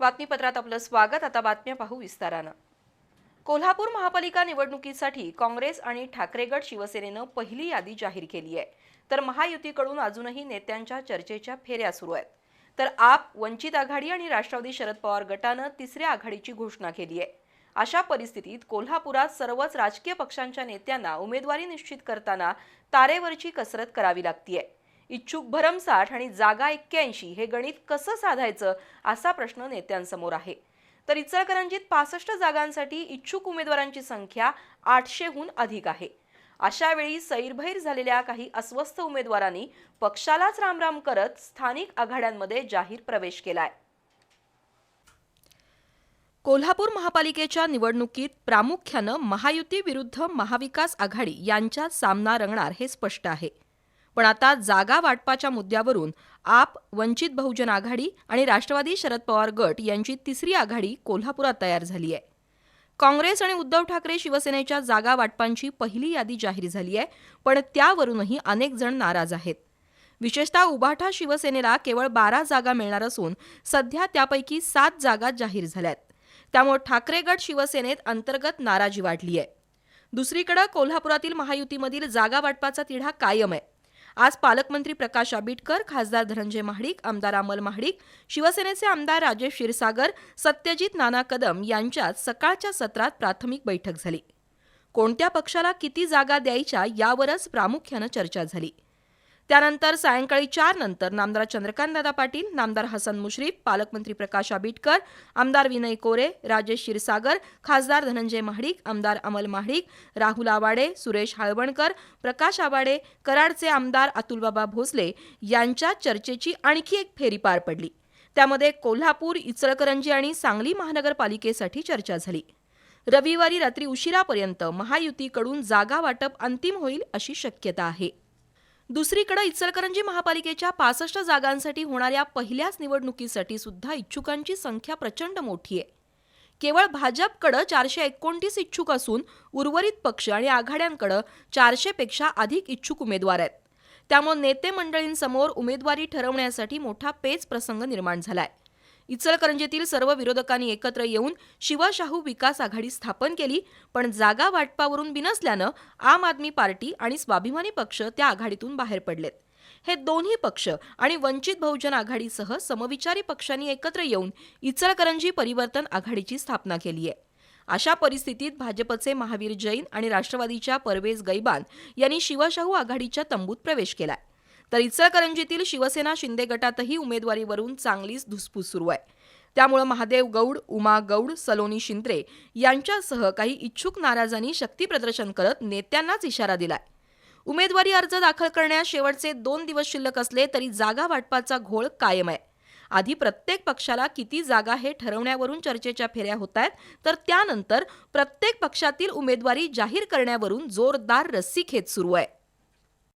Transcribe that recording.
बातमीपत्रात आपलं स्वागत. आता बातम्या पाहू विस्तारानं. कोल्हापूर महापालिका निवडणुकीसाठी काँग्रेस आणि ठाकरेगड शिवसेनेनं पहिली यादी जाहीर केली आहे. तर महायुतीकडून अजूनही नेत्यांच्या चर्चेच्या फेऱ्या सुरू आहेत. तर आप वंचित आघाडी आणि राष्ट्रवादी शरद पवार गटानं तिसऱ्या आघाडीची घोषणा केली आहे. अशा परिस्थितीत कोल्हापुरात सर्वच राजकीय पक्षांच्या नेत्यांना उमेदवारी निश्चित करताना तारेवरची कसरत करावी लागतीये. इच्छुक भरमसाठ आणि जागा एक्क्याऐंशी हे गणित कसं साधायचं असा प्रश्न नेत्यांसमोर आहे. तर इचलकरंजीत पासष्ट जागांसाठी इच्छुक उमेदवारांची संख्या आठशेहून अधिक आहे. अशा वेळी सैरभैर झालेल्या काही अस्वस्थ उमेदवारांनी पक्षालाच रामराम करत स्थानिक आघाड्यांमध्ये जाहीर प्रवेश केलाय. कोल्हापूर महापालिकेच्या निवडणुकीत प्रामुख्यानं महायुती विरुद्ध महाविकास आघाडी यांच्यात सामना रंगणार हे स्पष्ट आहे. पण आता जागा वाटपाच्या मुद्द्यावरून आप वंचित बहुजन आघाडी आणि राष्ट्रवादी शरद पवार गट यांची तिसरी आघाडी कोल्हापुरात तयार झाली आहे. काँग्रेस आणि उद्धव ठाकरे शिवसेनेच्या जागा वाटपांची पहिली यादी जाहीर झाली आहे पण त्यावरूनही अनेक जण नाराज आहेत. विशेषतः उभाठा शिवसेनेला केवळ बारा जागा मिळणार असून सध्या त्यापैकी सात जागा जाहीर झाल्यात. त्यामुळे ठाकरे गट शिवसेनेत अंतर्गत नाराजी वाढली आहे. दुसरीकडे कोल्हापुरातील महायुतीमधील जागा वाटपाचा तिढा कायम आहे. आज पालकमंत्री प्रकाश आंबेडकर खासदार धनंजय महाडिक आमदार अमल महाडिक शिवसेनेचे आमदार राजेश क्षीरसागर सत्यजित नाना कदम यांच्यात सकाळच्या सत्रात प्राथमिक बैठक झाली. कोणत्या पक्षाला किती जागा द्यायच्या यावरच प्रामुख्यानं चर्चा झाली. त्यानंतर सायंकाळी चार नंतर नामदार चंद्रकांतदादा पाटील नामदार हसन मुश्रीफ पालकमंत्री प्रकाश आंबेडकर आमदार विनय कोरे राजेश क्षीरसागर खासदार धनंजय महाडिक आमदार अमल महाडिक राहुल आवाडे सुरेश हाळवणकर प्रकाश आवाडे कराडचे आमदार अतुलबाबा भोसले यांच्या चर्चेची आणखी एक फेरी पार पडली. त्यामध्ये कोल्हापूर इचलकरंजी आणि सांगली महानगरपालिकेसाठी चर्चा झाली. रविवारी रात्री उशिरापर्यंत महायुतीकडून जागा वाटप अंतिम होईल अशी शक्यता आहे. दुसरीकडे इचलकरंजी महापालिकेच्या पासष्ट जागांसाठी होणाऱ्या पहिल्याच निवडणुकीसाठी सुद्धा इच्छुकांची संख्या प्रचंड मोठी आहे. केवळ भाजपकडं चारशे एकोणतीस इच्छुक असून उर्वरित पक्ष आणि आघाड्यांकडं चारशेपेक्षा अधिक इच्छुक उमेदवार आहेत. त्यामुळे नेते मंडळींसमोर उमेदवारी ठरवण्यासाठी मोठा पेच प्रसंग निर्माण झालाय. इचलकरंजीतील सर्व विरोधकांनी एकत्र येऊन शिवशाहू विकास आघाडी स्थापन केली पण जागा वाटपावरून बिनसल्यानं आम आदमी पार्टी आणि स्वाभिमानी पक्ष त्या आघाडीतून बाहेर पडलेत. हे दोन्ही पक्ष आणि वंचित बहुजन आघाडीसह समविचारी पक्षांनी एकत्र येऊन इचलकरंजी परिवर्तन आघाडीची स्थापना केली आहे अशा परिस्थितीत भाजपचे महावीर जैन आणि राष्ट्रवादीच्या परवेज गैबान यांनी शिवशाहू आघाडीच्या तंबूत प्रवेश केलाय. तर इचलकरंजीतील शिवसेना शिंदे गटातही उमेदवारीवरून चांगलीच धुसफूस सुरू आहे. त्यामुळं महादेव गौड उमा गौड सलोनी शिंद्रे यांच्यासह काही इच्छुक नाराजांनी शक्तीप्रदर्शन करत नेत्यांनाच इशारा दिलाय. उमेदवारी अर्ज दाखल करण्यास शेवटचे दोन दिवस शिल्लक असले तरी जागा वाटपाचा घोळ कायम आहे. आधी प्रत्येक पक्षाला किती जागा हे ठरवण्यावरून चर्चेच्या फेऱ्या होत आहेत तर त्यानंतर प्रत्येक पक्षातील उमेदवारी जाहीर करण्यावरून जोरदार रस्सीखेच सुरू आहे.